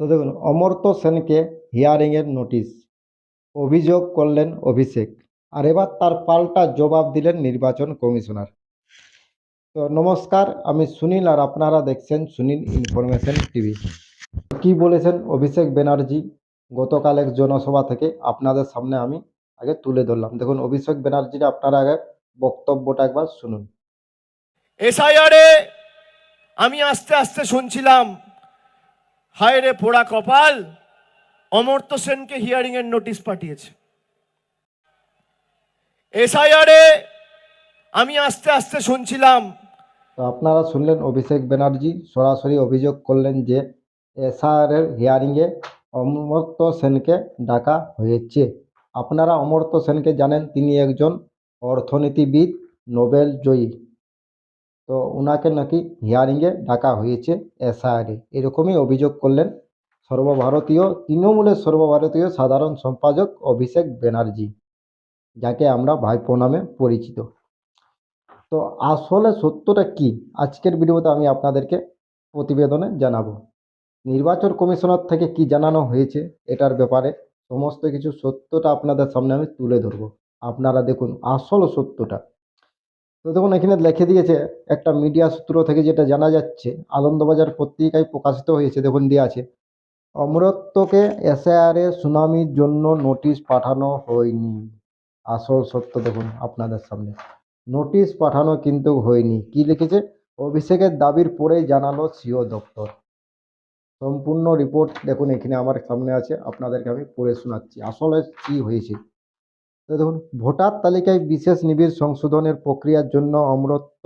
তো দেখুন, অমর্ত্য সেনকে হিয়ারিংয়ের নোটিশ, অভিযোগ করলেন অভিষেক, আর এবার তার পাল্টা জবাব দিলেন নির্বাচন কমিশনার। তো নমস্কার, আমি সুনীল আর আপনারা দেখছেন সুনীল ইনফরমেশন টিভি। কি বলেছেন অভিষেক ব্যানার্জি? গতকাল এক জনসভা থেকে আপনাদের সামনে আমি আগে তুলে ধরলাম। দেখুন, অভিষেক ব্যানার্জির আপনারা আগে বক্তব্যটা একবার শুনুন। এসআইআরে আমি আস্তে আস্তে শুনছিলাম। হায় রে পোড়া কপাল, অমর্ত্য সেনকে হিয়ারিং এর নোটিশ পাঠিয়েছে। এসআইআরে আমি আস্তে আস্তে শুনছিলাম। তো আপনারা শুনলেন অভিষেক ব্যানার্জি সরাসরি অভিযোগ করলেন যে এসআরের হিয়ারিংয়ে অমর্ত্য সেনকে ডাকা হয়েছে। আপনারা অমর্ত্য সেনকে জানেন, তিনি একজন অর্থনীতিবিদ, নোবেল জয়ী। তো ওনাকে নাকি হিয়ারিংয়ে ডাকা হয়েছে এসআরে এরকমই অভিযোগ করলেন সর্বভারতীয়, তৃণমূলের সর্বভারতীয় সাধারণ সম্পাদক অভিষেক ব্যানার্জি, যাকে আমরা ভাইপো নামে পরিচিত। তো আসলে সত্যটা কি? আজকের ভিডিওতে আমি আপনাদেরকে প্রতিবেদনে জানাব। নির্বাচন কমিশনার থেকে কি জানানো হয়েছে এটার ব্যাপারে সমস্ত কিছু সত্যটা আপনাদের সামনে আমি তুলে ধরবো। আপনারা দেখুন আসল সত্যটা। তো দেখুন, এখানে লিখে দিয়েছে একটা মিডিয়া সূত্র থেকে যেটা জানা যাচ্ছে, আনন্দবাজার পত্রিকায় প্রকাশিত হয়েছে, দেখুন দেওয়া আছে। অমরত্বকে এসআরে সুনামির জন্য নোটিশ পাঠানো হয়নি। আসল সত্য দেখুন আপনাদের সামনে। নোটিশ পাঠানো কিন্তু হয়নি। কি লিখেছে? অভিষেকের দাবির পরেই জানালো সিও দপ্তর। সম্পূর্ণ রিপোর্ট দেখুন এখানে আমার সামনে আছে, আপনাদেরকে আমি পড়ে শোনাচ্ছি। আসলে কি হয়েছে? দেখুন, ভোটার তালিকায় বিশেষ নিবিড় সংশোধনের প্রক্রিয়ার জন্য অমরত্ব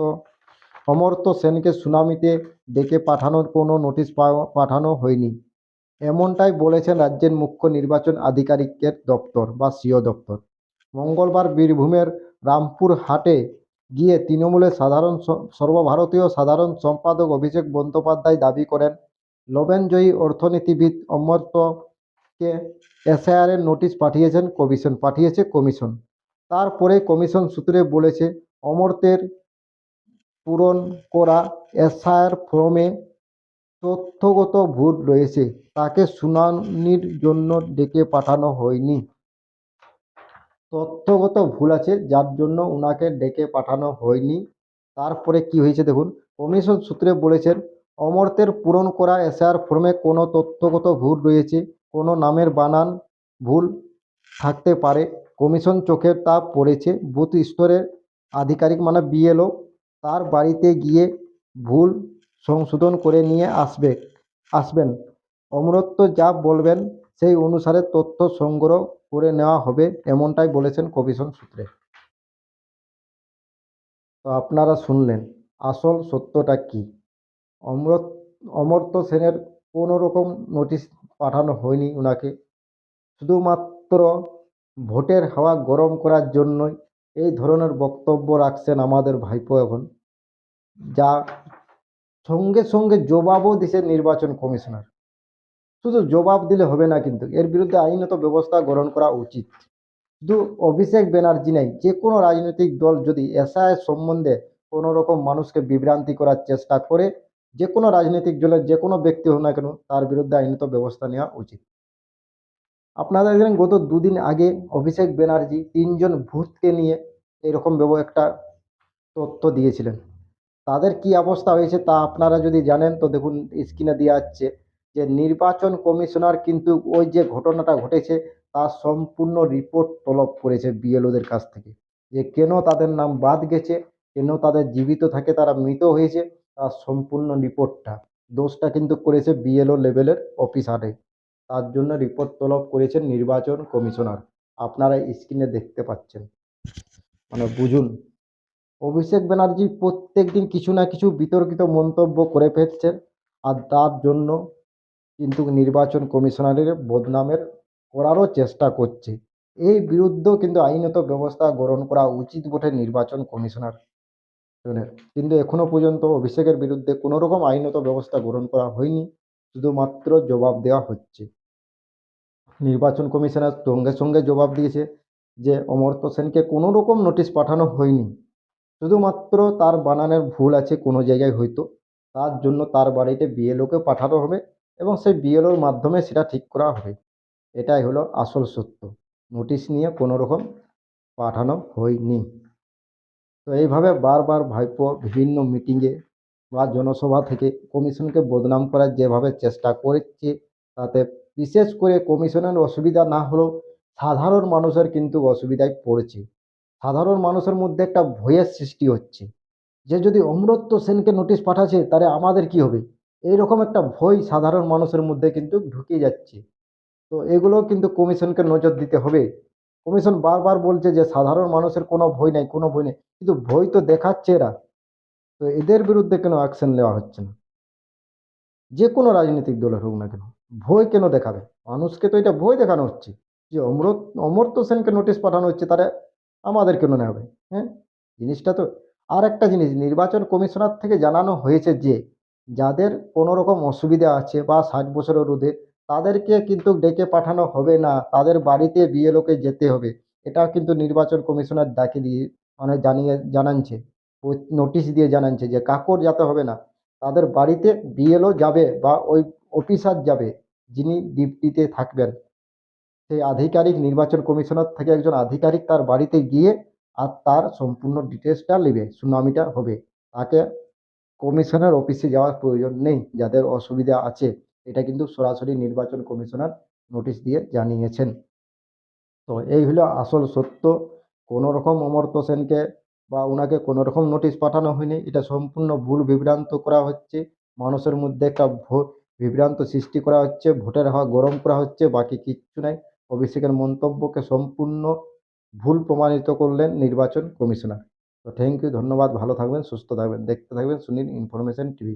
অমর্ত্য সেনকে সুনামিতে ডেকে পাঠানোর কোনো নোটিশ পাঠানো হয়নি। এমনটাই বলেছেন রাজ্যের মুখ্য নির্বাচন আধিকারিকের দপ্তর বা সিও দপ্তর। মঙ্গলবার বীরভূমের রামপুর হাটে গিয়ে তৃণমূলের সাধারণ সর্বভারতীয় সাধারণ সম্পাদক অভিষেক বন্দ্যোপাধ্যায় দাবি করেন লোবেনজয়ী অর্থনীতিবিদ অমর্ত্যকে এসআইআরের নোটিশ পাঠিয়েছেন, কমিশন পাঠিয়েছে, কমিশন। তারপরে কমিশন সূত্রে বলেছে, অমর্তের পূরণ করা এসআইআর ফর্মে তথ্যগত ভুল রয়েছে, তাকে শুনানির জন্য ডেকে পাঠানো হয়নি। তথ্যগত ভুল আছে, যার জন্য ওনাকে ডেকে পাঠানো হয়নি। তারপরে কি হয়েছে দেখুন, কমিশন সূত্রে বলেছেন অমর্ত্যের পূরণ করা এসআর ফর্মে কোনো তথ্যগত ভুল রয়েছে কোনো নামের বানান ভুল থাকতে পারে। কমিশন চোখে তা পড়েছে। বুথ স্তরের আধিকারিক মানে বিএলও তার বাড়িতে গিয়ে ভুল সংশোধন করে নিয়ে আসবে, আসবেন। অমরত্ব যা বলবেন সেই অনুসারে তথ্য সংগ্রহ করে নেওয়া হবে এমনটাই বলেছেন কমিশন সূত্রে। তো আপনারা শুনলেন, আসল সত্যটা কি? অমরত, অমর্ত্য সেনের কোনো রকম নোটিশ পাঠানো হয়নি ওনাকে শুধুমাত্র ভোটের হাওয়া গরম করার জন্যই এই ধরনের বক্তব্য রাখছেন আমাদের ভাইপো এখন, যা সঙ্গে সঙ্গে জবাবও দিছে নির্বাচন কমিশনার। শুধু জবাব দিলে হবে না কিন্তু, এর বিরুদ্ধে আইনত ব্যবস্থা গ্রহণ করা উচিত। শুধু অভিষেক ব্যানার্জি নেই, যে কোনো রাজনৈতিক দল যদি এসআই সম্বন্ধে কোনো রকম মানুষকে বিভ্রান্তি করার চেষ্টা করে যে কোনো রাজনৈতিক দলের যে কোনো ব্যক্তি হোক না কেন তার বিরুদ্ধে আইনত ব্যবস্থা নেওয়া উচিত। আপনারা দেখলেন গত দুদিন আগে অভিষেক ব্যানার্জি তিনজন ভূতকে নিয়ে এরকম একটা তথ্য দিয়েছিলেন। তাদের কি অবস্থা হয়েছে তা আপনারা যদি জানেন তো দেখুন স্ক্রিনে দেওয়া যাচ্ছে যে নির্বাচন কমিশনার কিন্তু ওই যে ঘটনাটা ঘটেছে তার সম্পূর্ণ রিপোর্ট তলব করেছে বিএলওদের কাছ থেকে। যে কেন তাদের নাম বাদ গেছে, কেন তাদের জীবিত থাকে তারা মৃত হয়েছে তার সম্পূর্ণ রিপোর্টটা। দোষটা কিন্তু করেছে বিএলও লেভেলের অফিসারে তার জন্য রিপোর্ট তলব করেছেন নির্বাচন কমিশনার। আপনারা স্ক্রিনে দেখতে পাচ্ছেন। মানে বুঝুন। অভিষেক ব্যানার্জি প্রত্যেক দিন কিছু না কিছু বিতর্কিত মন্তব্য করে ফেলছেন আর তার জন্য কিন্তু নির্বাচন কমিশনারের বদনামের করারও চেষ্টা করছে। এই বিরুদ্ধেও কিন্তু আইনত ব্যবস্থা গ্রহণ করা উচিত বটে নির্বাচন কমিশনার। কিন্তু এখনও পর্যন্ত অভিষেকের বিরুদ্ধে কোনো রকম আইনত ব্যবস্থা গ্রহণ করা হয়নি, শুধুমাত্র জবাব দেওয়া হচ্ছে। নির্বাচন কমিশনার সঙ্গে সঙ্গে জবাব দিয়েছে যে অমর্ত্য সেনকে কোনো রকম নোটিশ পাঠানো হয়নি। শুধুমাত্র তার বানানের ভুল আছে কোনো জায়গায় হয়তো, তার জন্য তার বাড়িতে বিএলওকে পাঠানো হবে এবং সেই বিএলওর মাধ্যমে সেটা ঠিক করা হবে। এটাই হলো আসল সত্য। নোটিশ নিয়ে কোনো রকম পাঠানো হয়নি। তো এইভাবে বারবার ভাইপো বিভিন্ন মিটিংয়ে বা জনসভা থেকে কমিশনকে বদনাম করার যেভাবে চেষ্টা করছে, তাতে বিশেষ করে কমিশনের অসুবিধা না হলেও সাধারণ মানুষের কিন্তু অসুবিধায় পড়েছে। সাধারণ মানুষের মধ্যে একটা ভয়ের সৃষ্টি হচ্ছে। যে যদি অমরত্ব সেনকে নোটিশ পাঠাচ্ছে, তাহলে আমাদের কি হবে? এইরকম একটা ভয় সাধারণ মানুষের মধ্যে কিন্তু ঢুকে যাচ্ছে। তো এগুলো কিন্তু কমিশনকে নজর দিতে হবে। কমিশন বারবার বলছে যে সাধারণ মানুষের কোনো ভয় নেই, কোনো ভয় নেই। কিন্তু ভয় তো দেখাচ্ছে এরা। তো এদের বিরুদ্ধে কেন অ্যাকশন নেওয়া হচ্ছে না? যে কোনো রাজনৈতিক দলের হোক না কেন, ভয় কেন দেখাবে? মানুষকে তো এটা ভয় দেখানো হচ্ছে যে অমরত, অমর্ত্য সেনকে নোটিশ পাঠানো হচ্ছে, তারা আমাদের কেন নেবে হ্যাঁ? জিনিসটা তো, আর একটা জিনিস, নির্বাচন কমিশনার থেকে জানানো হয়েছে যে যাদের কোনো রকম অসুবিধা আছে বা ষাট বছরের ঊর্ধ্বে তাদেরকে কিন্তু ডেকে পাঠানো হবে না। তাদের বাড়িতে বিএলওকে যেতে হবে। এটা কিন্তু নির্বাচন কমিশনার ডাকে দিয়ে মানে জানিয়ে জানাচ্ছে নোটিশ দিয়ে জানাচ্ছে যে কাকর যাতে হবে না। তাদের বাড়িতে বিএলও যাবে বা ওই অফিসার যাবে, যিনি ডিউটিতে থাকবেন। সেই আধিকারিক, নির্বাচন কমিশনার থেকে একজন আধিকারিক তার বাড়িতে গিয়ে আর তার সম্পূর্ণ ডিটেলসটা নেবে, সুনামিটা হবে। তাকে কমিশনের অফিসে যাওয়ার প্রয়োজন নেই, যাদের অসুবিধা আছে। এটা কিন্তু সরাসরি নির্বাচন কমিশনার নোটিশ দিয়ে জানিয়েছেন। তো এই হলো আসল সত্য। কোনো রকম অমর্ত্য সেনকে বা ওনাকে কোনো রকম নোটিশ পাঠানো হয়নি। এটা সম্পূর্ণ ভুল বিভ্রান্ত করা হচ্ছে। মানুষের মধ্যে একটা বিভ্রান্ত সৃষ্টি করা হচ্ছে। ভোটের হাওয়া গরম করা হচ্ছে। বাকি কিচ্ছু নাই। অভিষেকের মন্তব্যকে সম্পূর্ণ ভুল প্রমাণিত করলেন নির্বাচন কমিশনার। তো থ্যাংক ইউ ধন্যবাদ। ভালো থাকবেন, সুস্থ থাকবেন, দেখতে থাকবেন সুনীল ইনফরমেশন টিভি।